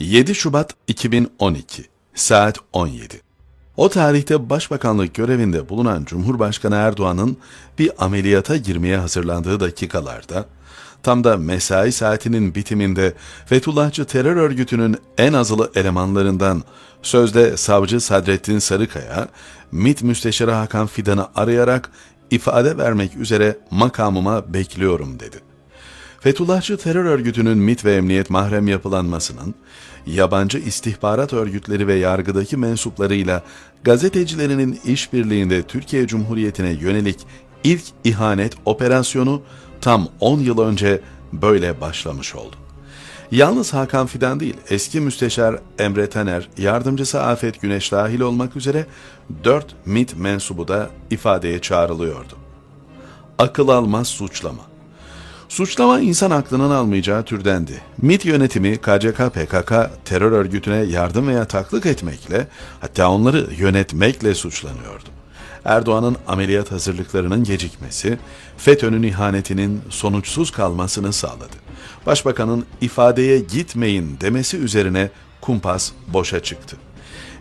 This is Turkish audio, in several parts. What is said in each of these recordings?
7 Şubat 2012 saat 17. O tarihte başbakanlık görevinde bulunan Cumhurbaşkanı Erdoğan'ın bir ameliyata girmeye hazırlandığı dakikalarda tam da mesai saatinin bitiminde Fethullahçı terör örgütünün en azılı elemanlarından sözde savcı Sadrettin Sarıkaya, MİT Müsteşarı Hakan Fidan'ı arayarak ifade vermek üzere makamıma bekliyorum dedi. Fethullahçı terör örgütünün MIT ve emniyet mahrem yapılanmasının, yabancı istihbarat örgütleri ve yargıdaki mensuplarıyla gazetecilerinin işbirliğinde Türkiye Cumhuriyeti'ne yönelik ilk ihanet operasyonu tam 10 yıl önce böyle başlamış oldu. Yalnız Hakan Fidan değil, eski müsteşar Emre Taner, yardımcısı Afet Güneş dahil olmak üzere 4 MIT mensubu da ifadeye çağrılıyordu. Akıl almaz suçlama. Suçlama insan aklının almayacağı türdendi. MİT yönetimi KCK PKK terör örgütüne yardım veya taklık etmekle hatta onları yönetmekle suçlanıyordu. Erdoğan'ın ameliyat hazırlıklarının gecikmesi, FETÖ'nün ihanetinin sonuçsuz kalmasını sağladı. Başbakanın ifadeye gitmeyin demesi üzerine kumpas boşa çıktı.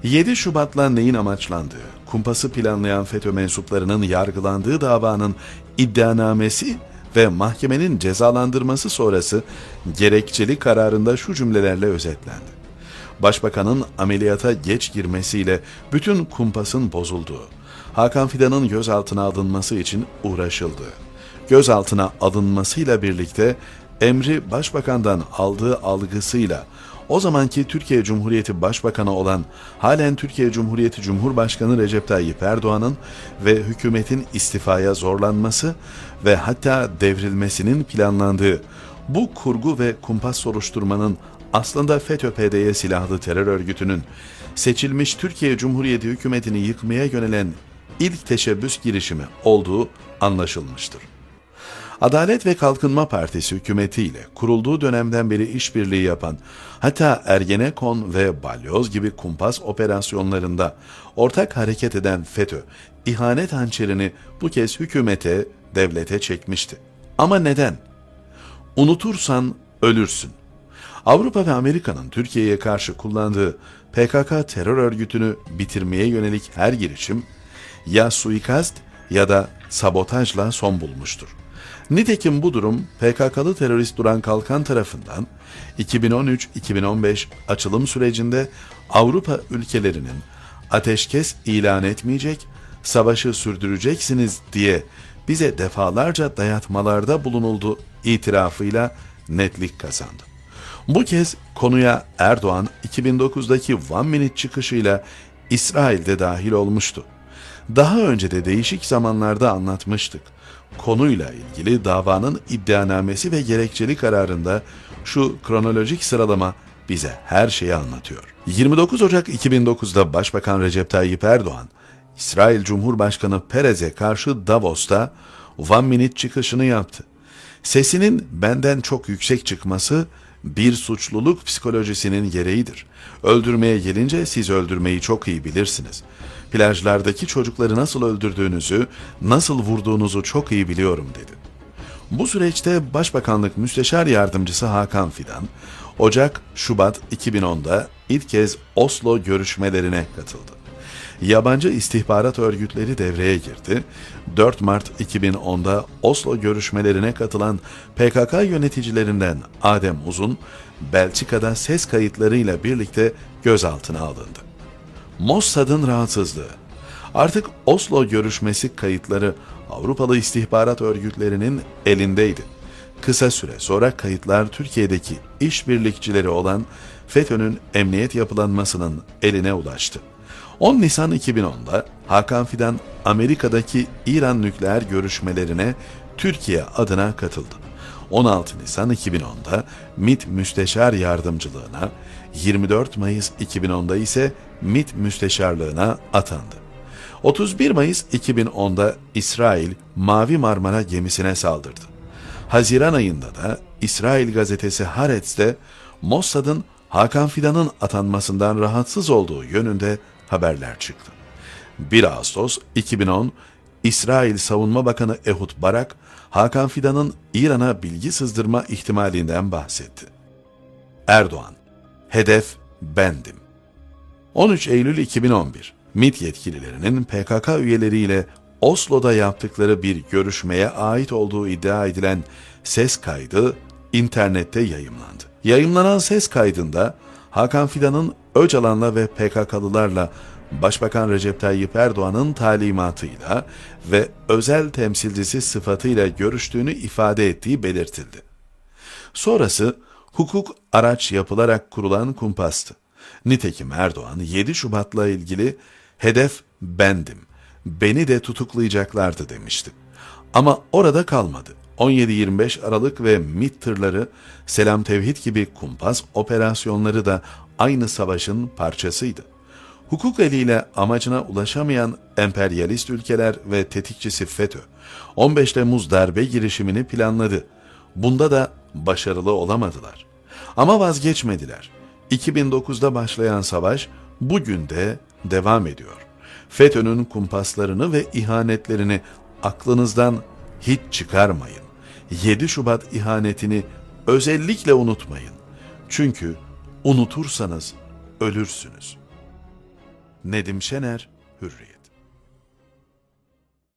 7 Şubat'la neyin amaçlandığı, kumpası planlayan FETÖ mensuplarının yargılandığı davanın iddianamesi ve mahkemenin cezalandırması sonrası gerekçeli kararında şu cümlelerle özetlendi. Başbakanın ameliyata geç girmesiyle bütün kumpasın bozulduğu, Hakan Fidan'ın gözaltına alınması için uğraşıldığı, gözaltına alınmasıyla birlikte emri başbakandan aldığı algısıyla o zamanki Türkiye Cumhuriyeti Başbakanı olan halen Türkiye Cumhuriyeti Cumhurbaşkanı Recep Tayyip Erdoğan'ın ve hükümetin istifaya zorlanması ve hatta devrilmesinin planlandığı bu kurgu ve kumpas soruşturmanın aslında FETÖ-PDY silahlı terör örgütünün seçilmiş Türkiye Cumhuriyeti hükümetini yıkmaya yönelen ilk teşebbüs girişimi olduğu anlaşılmıştır. Adalet ve Kalkınma Partisi hükümetiyle kurulduğu dönemden beri işbirliği yapan, hatta Ergenekon ve Balyoz gibi kumpas operasyonlarında ortak hareket eden FETÖ, ihanet hançerini bu kez hükümete, devlete çekmişti. Ama neden? Unutursan ölürsün. Avrupa ve Amerika'nın Türkiye'ye karşı kullandığı PKK terör örgütünü bitirmeye yönelik her girişim ya suikast ya da sabotajla son bulmuştur. Nitekim bu durum PKK'lı terörist Duran Kalkan tarafından 2013-2015 açılım sürecinde Avrupa ülkelerinin ateşkes ilan etmeyecek, savaşı sürdüreceksiniz diye bize defalarca dayatmalarda bulunuldu itirafıyla netlik kazandı. Bu kez konuya Erdoğan 2009'daki One Minute çıkışıyla İsrail'de dahil olmuştu. Daha önce de değişik zamanlarda anlatmıştık. Konuyla ilgili davanın iddianamesi ve gerekçeli kararında şu kronolojik sıralama bize her şeyi anlatıyor. 29 Ocak 2009'da Başbakan Recep Tayyip Erdoğan, İsrail Cumhurbaşkanı Perez'e karşı Davos'ta One Minute çıkışını yaptı. Sesinin benden çok yüksek çıkması bir suçluluk psikolojisinin gereğidir. Öldürmeye gelince siz öldürmeyi çok iyi bilirsiniz. Plajlardaki çocukları nasıl öldürdüğünüzü, nasıl vurduğunuzu çok iyi biliyorum dedi. Bu süreçte Başbakanlık Müsteşar Yardımcısı Hakan Fidan, Ocak-Şubat 2010'da ilk kez Oslo görüşmelerine katıldı. Yabancı istihbarat örgütleri devreye girdi. 4 Mart 2010'da Oslo görüşmelerine katılan PKK yöneticilerinden Adem Uzun, Belçika'da ses kayıtlarıyla birlikte gözaltına alındı. Mossad'ın rahatsızlığı. Artık Oslo görüşmesi kayıtları Avrupalı istihbarat örgütlerinin elindeydi. Kısa süre sonra kayıtlar Türkiye'deki işbirlikçileri olan FETÖ'nün emniyet yapılanmasının eline ulaştı. 10 Nisan 2010'da Hakan Fidan Amerika'daki İran nükleer görüşmelerine Türkiye adına katıldı. 16 Nisan 2010'da MİT Müsteşar Yardımcılığına, 24 Mayıs 2010'da ise MİT Müsteşarlığına atandı. 31 Mayıs 2010'da İsrail Mavi Marmara gemisine saldırdı. Haziran ayında da İsrail gazetesi Haaretz'te Mossad'ın Hakan Fidan'ın atanmasından rahatsız olduğu yönünde haberler çıktı. 1 Ağustos 2010 İsrail Savunma Bakanı Ehud Barak, Hakan Fidan'ın İran'a bilgi sızdırma ihtimalinden bahsetti. Erdoğan, Hedef bendim. 13 Eylül 2011 MİT yetkililerinin PKK üyeleriyle Oslo'da yaptıkları bir görüşmeye ait olduğu iddia edilen ses kaydı internette yayımlandı. Yayımlanan ses kaydında Hakan Fidan'ın Öcalan'la ve PKK'lılarla Başbakan Recep Tayyip Erdoğan'ın talimatıyla ve özel temsilcisi sıfatıyla görüştüğünü ifade ettiği belirtildi. Sonrası hukuk araç yapılarak kurulan kumpastı. Nitekim Erdoğan 7 Şubat'la ilgili hedef bendim, beni de tutuklayacaklardı demişti. Ama orada kalmadı. 17-25 Aralık ve MİT tırları, Selam Tevhid gibi kumpas operasyonları da aynı savaşın parçasıydı. Hukuk eliyle amacına ulaşamayan emperyalist ülkeler ve tetikçisi FETÖ, 15 Temmuz darbe girişimini planladı. Bunda da başarılı olamadılar. Ama vazgeçmediler. 2009'da başlayan savaş bugün de devam ediyor. FETÖ'nün kumpaslarını ve ihanetlerini aklınızdan hiç çıkarmayın. 7 Şubat ihanetini özellikle unutmayın. Çünkü unutursanız ölürsünüz. Nedim Şener, Hürriyet